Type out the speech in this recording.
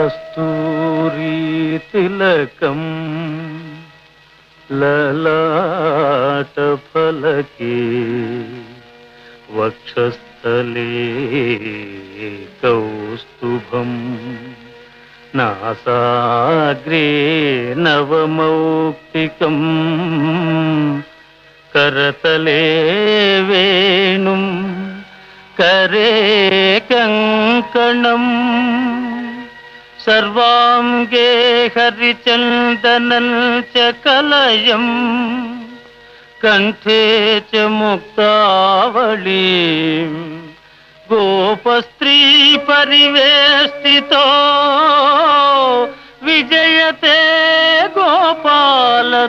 కస్తూరీ తిలకం లలాట ఫలకే వక్షస్థలే కౌస్తుభం నాసాగ్రే నవమౌక్తికం కరతలే వేణుం కరే కంకణం సర్వాంగే హరిచందనం చ కలయం. కంఠే చ ముక్తావళీ. గోపస్త్రీ పరివేష్టితో విజయతే గోపాల